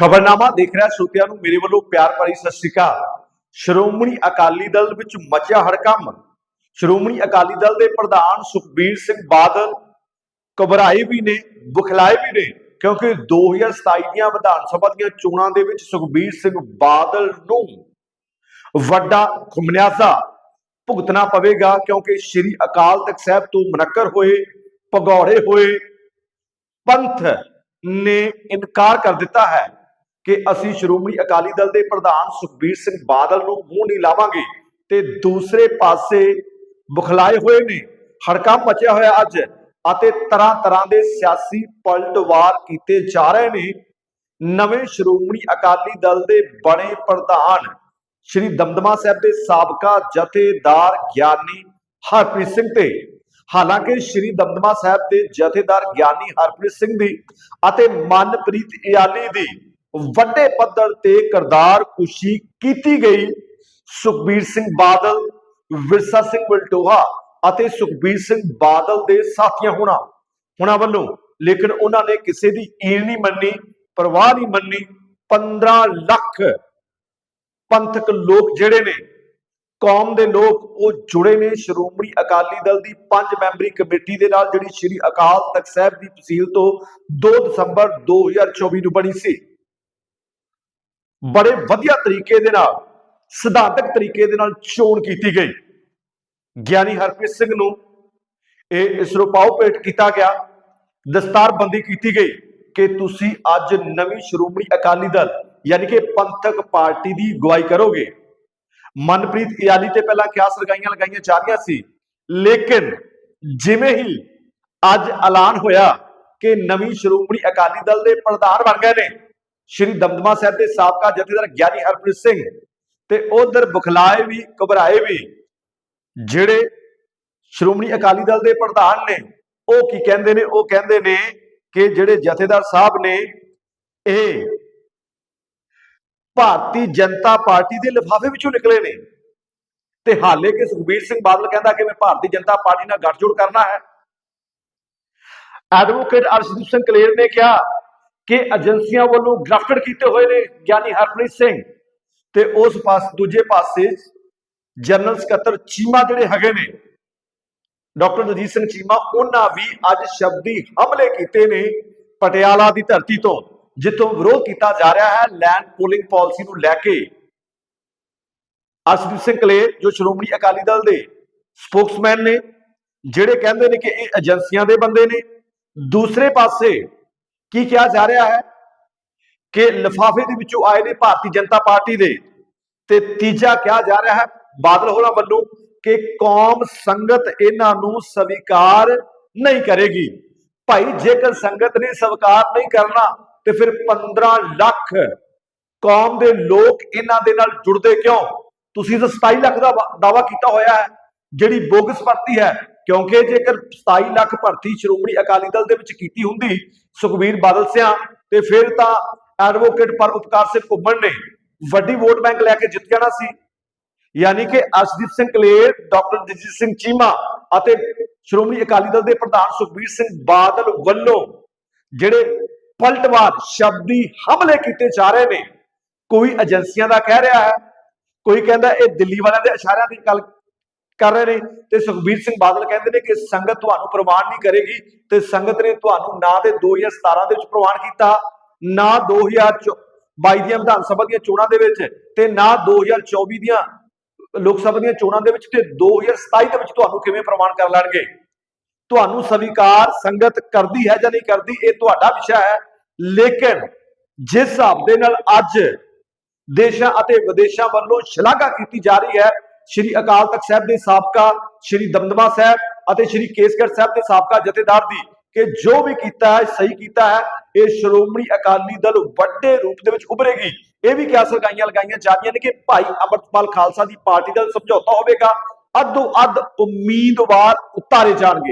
ਖਬਰਨਾਮਾ ਦੇਖ ਰਿਹਾ ਸੋਤਿਆਂ ਨੂੰ ਮੇਰੇ ਵੱਲੋਂ ਪਿਆਰ ਭਰੀ ਸਤਿ ਸ਼੍ਰੀ ਅਕਾਲ। ਸ਼੍ਰੋਮਣੀ ਅਕਾਲੀ ਦਲ ਵਿੱਚ ਮਚਿਆ ਹੜਕੰਮ ਸ਼੍ਰੋਮਣੀ ਅਕਾਲੀ ਦਲ ਦੇ ਪ੍ਰਧਾਨ ਸੁਖਬੀਰ ਸਿੰਘ ਬਾਦਲ ਘਬਰਾਏ ਵੀ ਨੇ, ਬੁਖਲਾਏ ਵੀ ਨੇ, ਕਿਉਂਕਿ 2027 ਦੀਆਂ ਵਿਧਾਨ ਸਭਾ ਦੀਆਂ ਚੋਣਾਂ ਦੇ ਵਿੱਚ ਸੁਖਬੀਰ ਸਿੰਘ ਬਾਦਲ ਨੂੰ ਵੱਡਾ ਖੁਮਨਿਆਜ਼ਾ ਭੁਗਤਣਾ ਪਵੇਗਾ, ਕਿਉਂਕਿ ਸ੍ਰੀ ਅਕਾਲ ਤਖਤ ਸਾਹਿਬ ਤੋਂ ਮੁਨੱਕਰ ਹੋਏ, ਭਗੌੜੇ ਹੋਏ ਪੰਥ ਨੇ ਇਨਕਾਰ ਕਰ ਦਿੱਤਾ ਹੈ। ਕਿ ਅਸੀਂ ਸ਼੍ਰੋਮਣੀ ਅਕਾਲੀ ਦਲ ਦੇ ਪ੍ਰਧਾਨ ਸੁਖਬੀਰ ਸਿੰਘ ਬਾਦਲ ਨੂੰ ਮੂੰਹ ਨਹੀਂ ਲਾਵਾਂਗੇ ਤੇ ਦੂਸਰੇ ਪਾਸੇ ਬੁਖਲਾਏ ਹੋਏ ਨੇ ਹੜਕਾ ਮਚਿਆ ਹੋਇਆ ਅੱਜ ਅਤੇ ਤਰ੍ਹਾਂ ਤਰ੍ਹਾਂ ਦੇ ਸਿਆਸੀ ਪਲਟਵਾਰ ਕੀਤੇ ਜਾ ਰਹੇ ਨੇ। ਨਵੇਂ ਸ਼੍ਰੋਮਣੀ ਅਕਾਲੀ ਦਲ ਦੇ ਬਣੇ ਪ੍ਰਧਾਨ ਸ਼੍ਰੀ ਦਮਦਮਾ ਸਾਹਿਬ ਦੇ ਸਾਬਕਾ ਜਥੇਦਾਰ ਗਿਆਨੀ ਹਰਪ੍ਰੀਤ ਸਿੰਘ ਤੇ, ਹਾਲਾਂਕਿ ਸ਼੍ਰੀ ਦਮਦਮਾ ਸਾਹਿਬ ਦੇ ਜਥੇਦਾਰ ਗਿਆਨੀ ਹਰਪ੍ਰੀਤ ਸਿੰਘ ਦੀ ਅਤੇ ਮਨਪ੍ਰੀਤ ਇਆਲੀ ਦੀ ਵੱਡੇ ਪੱਧਰ ਤੇ ਕਰਦਾਰ ਕੁਸ਼ੀ ਕੀਤੀ ਗਈ। ਸੁਖਬੀਰ ਸਿੰਘ ਬਾਦਲ, ਵਿਰਸਾ ਸਿੰਘ ਬਲਟੋਹਾ ਅਤੇ ਸੁਖਬੀਰ ਸਿੰਘ ਬਾਦਲ ਦੇ ਸਾਥੀਆਂ ਹੋਣਾ। ਹੋਣਾ ਵੱਲੋਂ, ਲੇਕਿਨ ਉਹਨਾਂ ਨੇ ਕਿਸੇ ਦੀ ਈਨ ਨਹੀਂ ਮੰਨੀ, ਪਰਵਾਹ ਨਹੀਂ ਮੰਨੀ। 15 ਲੱਖ ਪੰਥਕ ਲੋਕ ਜਿਹੜੇ ਨੇ, ਕੌਮ ਦੇ ਲੋਕ, ਉਹ ਜੁੜੇ ਨੇ। ਸ਼੍ਰੋਮਣੀ ਅਕਾਲੀ ਦਲ ਦੀ ਪੰਜ ਮੈਂਬਰੀ ਕਮੇਟੀ ਦੇ ਨਾਲ, ਜਿਹੜੀ ਸ਼੍ਰੀ ਅਕਾਲ ਤਖਤ ਸਾਹਿਬ ਦੀ ਤਹਿਸੀਲ ਤੋਂ 2 ਦਸੰਬਰ 2024 ਨੂੰ ਬਣੀ ਸੀ। ਬੜੇ ਵਧੀਆ ਤਰੀਕੇ ਦੇ ਨਾਲ, ਸਿਧਾਂਤਕ ਤਰੀਕੇ ਦੇ ਨਾਲ ਚੋਣ ਕੀਤੀ ਗਈ। ਗਿਆਨੀ ਹਰਪ੍ਰੀਤ ਸਿੰਘ ਨੂੰ ਇਹ ਇਸ ਪਾਉ ਭੇਟ ਕੀਤਾ ਗਿਆ। ਦਸਤਾਰਬੰਦੀ ਕੀਤੀ ਗਈ ਕਿ ਤੁਸੀਂ ਅੱਜ ਨਵੀਂ ਸ਼੍ਰੋਮਣੀ ਅਕਾਲੀ ਦਲ, ਯਾਨੀ ਕਿ ਪੰਥਕ ਪਾਰਟੀ ਦੀ ਅਗਵਾਈ ਕਰੋਗੇ। ਮਨਪ੍ਰੀਤ ਇਆਲੀ ਤੇ ਪਹਿਲਾਂ ਕਿਆਸ ਲਗਾਈਆਂ ਲਗਾਈਆਂ ਜਾ ਰਹੀਆਂ ਸੀ, ਲੇਕਿਨ ਜਿਵੇਂ ਹੀ ਅੱਜ ਐਲਾਨ ਹੋਇਆ ਕਿ ਨਵੀਂ ਸ਼੍ਰੋਮਣੀ ਅਕਾਲੀ ਦਲ ਦੇ ਪ੍ਰਧਾਨ ਬਣ ਗਏ ਨੇ ਸ਼੍ਰੀ ਦਮਦਮਾ ਸਾਹਿਬ ਦੇ ਸਾਬਕਾ ਜਥੇਦਾਰ ਗਿਆਨੀ ਹਰਪ੍ਰੀਤ ਸਿੰਘ ਤੇ ਉਧਰ ਬੁਖਲਾਏ ਵੀ, ਘਬਰਾਏ ਵੀ, ਜਿਹੜੇ ਸ਼੍ਰੋਮਣੀ ਅਕਾਲੀ ਦਲ ਦੇ ਪ੍ਰਧਾਨ ਨੇ, ਉਹ ਕੀ ਕਹਿੰਦੇ ਨੇ? ਉਹ ਕਹਿੰਦੇ ਨੇ ਕਿ ਜਿਹੜੇ ਜਥੇਦਾਰ ਸਾਹਿਬ ਨੇ, ਇਹ ਭਾਰਤੀ ਜਨਤਾ ਪਾਰਟੀ ਦੇ ਲਿਫਾਫੇ ਵਿੱਚੋਂ ਨਿਕਲੇ ਨੇ। ਤੇ ਹਾਲੇ ਕਿ ਸੁਖਬੀਰ ਸਿੰਘ ਬਾਦਲ ਕਹਿੰਦਾ ਕਿ ਮੈਂ ਭਾਰਤੀ ਜਨਤਾ ਪਾਰਟੀ ਨਾਲ ਗੱਠਜੋੜ ਕਰਨਾ ਹੈ। ਐਡਵੋਕੇਟ ਅਰਸ਼ਦੀਪ ਸਿੰਘ ਕਲੇਰ ਨੇ ਕਿਹਾ ਕਿ ਏਜੰਸੀਆਂ ਵੱਲੋਂ ਗ੍ਰਾਫਟਡ ਕੀਤੇ ਹੋਏ ਨੇ ਗਿਆਨੀ ਹਰਪ੍ਰੀਤ ਸਿੰਘ ਤੇ ਉਸ ਪਾਸ, ਦੂਜੇ ਪਾਸੇ ਜਨਰਲ ਸਕੱਤਰ ਚੀਮਾ ਜਿਹੜੇ ਹੈਗੇ ਨੇ, ਡਾਕਟਰ ਦਜੀਤ ਸਿੰਘ ਚੀਮਾ, ਉਹਨਾਂ ਵੀ ਅੱਜ ਸ਼ਬਦੀ ਹਮਲੇ ਕੀਤੇ ਨੇ ਪਟਿਆਲਾ ਦੀ ਧਰਤੀ ਤੋਂ, ਜਿੱਥੋਂ ਵਿਰੋਧ ਕੀਤਾ ਜਾ ਰਿਹਾ ਹੈ ਲੈਂਡ ਪੂਲਿੰਗ ਪਾਲਿਸੀ ਨੂੰ ਲੈ ਕੇ। ਅਸ਼ਦੀਪ ਸਿੰਘ ਕਲੇ ਜੋ ਸ਼੍ਰੋਮਣੀ ਅਕਾਲੀ ਦਲ ਦੇ ਸਪੋਕਸਮੈਨ ਨੇ, ਜਿਹੜੇ ਕਹਿੰਦੇ ਨੇ ਕਿ ਇਹ ਏਜੰਸੀਆਂ ਦੇ ਬੰਦੇ ਨੇ। ਦੂਸਰੇ ਪਾਸੇ ਕੀ ਕਿਹਾ ਜਾ ਰਿਹਾ ਹੈ? ਕਿ ਲਿਫਾਫੇ ਦੇ ਵਿੱਚੋਂ ਆਏ ਨੇ ਭਾਰਤੀ ਜਨਤਾ ਪਾਰਟੀ ਦੇ। ਤੇ ਤੀਜਾ ਕਿਹਾ ਜਾ ਰਿਹਾ ਹੈ ਬਾਦਲ ਹੋਰਾਂ ਵੱਲੋਂ ਕਿ ਕੌਮ ਸੰਗਤ ਇਹਨਾਂ ਨੂੰ ਸਵੀਕਾਰ ਨਹੀਂ ਕਰੇਗੀ। ਭਾਈ, ਜੇਕਰ ਸੰਗਤ ਨੇ ਸਵੀਕਾਰ ਨਹੀਂ ਕਰਨਾ, ਤੇ ਫਿਰ 15 ਲੱਖ ਕੌਮ ਦੇ ਲੋਕ ਇਹਨਾਂ ਦੇ ਨਾਲ ਜੁੜਦੇ ਕਿਉਂ? ਤੁਸੀਂ ਤਾਂ 27 ਲੱਖ ਦਾ ਦਾਵਾ ਕੀਤਾ ਹੋਇਆ ਹੈ। ਜਿਹੜੀ ਬੋਗਸ ਭਰਤੀ ਹੈ ਕਿਉਂਕਿ ਜੇਕਰ 27 ਲੱਖ ਭਰਤੀ ਸ਼੍ਰੋਮਣੀ ਅਕਾਲੀ ਦਲ ਦੇ ਵਿੱਚ ਕੀਤੀ ਹੁੰਦੀ ਸੁਖਬੀਰ ਬਾਦਲ ਸਿਆਂ, ਤੇ ਫਿਰ ਤਾਂ ਐਡਵੋਕੇਟ ਪਰ ਉਪਕਾਰ ਸਿੰਘ ਘੁੰਮਣ ਨੇ ਵੱਡੀ ਵੋਟ ਬੈਂਕ ਲੈ ਕੇ ਜਿੱਤ ਜਾਣਾ ਸੀ। ਯਾਨੀ ਕਿ ਅਰਸ਼ਦੀਪ ਸਿੰਘ ਕਲੇਰ, ਡਾਕਟਰ ਜਗਜੀਤ ਸਿੰਘ ਚੀਮਾ ਅਤੇ ਸ਼੍ਰੋਮਣੀ ਅਕਾਲੀ ਦਲ ਦੇ ਪ੍ਰਧਾਨ ਸੁਖਬੀਰ ਸਿੰਘ ਬਾਦਲ ਵੱਲੋਂ ਜਿਹੜੇ ਪਲਟਵਾਰ ਸ਼ਬਦੀ ਹਮਲੇ ਕੀਤੇ ਜਾ ਰਹੇ ਨੇ, ਕੋਈ ਏਜੰਸੀਆਂ ਦਾ ਕਹਿ ਰਿਹਾ ਹੈ, ਕੋਈ ਕਹਿੰਦਾ ਇਹ ਦਿੱਲੀ ਵਾਲਿਆਂ ਦੇ ਇਸ਼ਾਰਿਆਂ ਦੀ ਗੱਲ ਕਰ ਰਹੇ ਨੇ ਤੇ ਸੁਖਬੀਰ ਸਿੰਘ ਬਾਦਲ ਕਹਿੰਦੇ ਨੇ ਕਿ ਸੰਗਤ ਤੁਹਾਨੂੰ ਪ੍ਰਵਾਨ ਨਹੀਂ ਕਰੇਗੀ ਤੇ ਸੰਗਤ ਨੇ ਤੁਹਾਨੂੰ ਨਾ ਤੇ 2017 ਦੇ ਵਿੱਚ ਪ੍ਰਵਾਨ ਕੀਤਾ, ਨਾ 2022 ਦੀਆਂ ਵਿਧਾਨ ਸਭਾ ਦੀਆਂ ਚੋਣਾਂ ਦੇ ਵਿੱਚ ਤੇ ਨਾ 2024 ਦੀਆਂ ਲੋਕ ਸਭਾ ਦੀਆਂ ਚੋਣਾਂ ਦੇ ਵਿੱਚ ਤੇ 2027 ਦੇ ਵਿੱਚ ਤੁਹਾਨੂੰ ਕਿਵੇਂ ਪ੍ਰਵਾਨ ਕਰ ਲੈਣਗੇ? ਤੁਹਾਨੂੰ ਸਵੀਕਾਰ ਸੰਗਤ ਕਰਦੀ ਹੈ ਜਾਂ ਨਹੀਂ ਕਰਦੀ, ਇਹ ਤੁਹਾਡਾ ਵਿਸ਼ਾ ਹੈ। ਲੇਕਿਨ ਜਿਸ ਹਿਸਾਬ ਦੇ ਨਾਲ ਅੱਜ ਦੇਸ਼ਾਂ ਅਤੇ ਵਿਦੇਸ਼ਾਂ ਵੱਲੋਂ ਸ਼ਲਾਘਾ ਕੀਤੀ ਜਾ ਰਹੀ ਹੈ ਸ਼੍ਰੀ ਅਕਾਲ ਤਖਤ ਸਾਹਿਬ ਦੇ ਸਾਬਕਾ ਸ਼੍ਰੀ ਦਮਦਮਾ ਸਾਹਿਬ ਅਤੇ ਸ਼੍ਰੀ ਕੇਸਗੜ੍ਹ ਸਾਹਿਬ ਦੇ ਸਾਬਕਾ ਜਥੇਦਾਰ ਦੀ ਕਿ ਜੋ ਵੀ ਕੀਤਾ ਹੈ, ਸਹੀ ਕੀਤਾ ਹੈ, ਇਹ ਸ਼੍ਰੋਮਣੀ ਅਕਾਲੀ ਦਲ ਵੱਡੇ ਰੂਪ ਦੇ ਵਿੱਚ ਉਭਰੇਗੀ। ਇਹ ਵੀ ਕਿਆਸ ਲਗਾਈਆਂ ਲਗਾਈਆਂ ਜਾ ਰਹੀਆਂ ਨੇ ਕਿ ਭਾਈ ਅਮਰਤਪਾਲ ਖਾਲਸਾ ਦੀ ਪਾਰਟੀ ਦਾ ਸਮਝੌਤਾ ਹੋਵੇਗਾ। ਅੱਧੋ ਅੱਧ ਉਮੀਦਵਾਰ ਉਤਾਰੇ ਜਾਣਗੇ।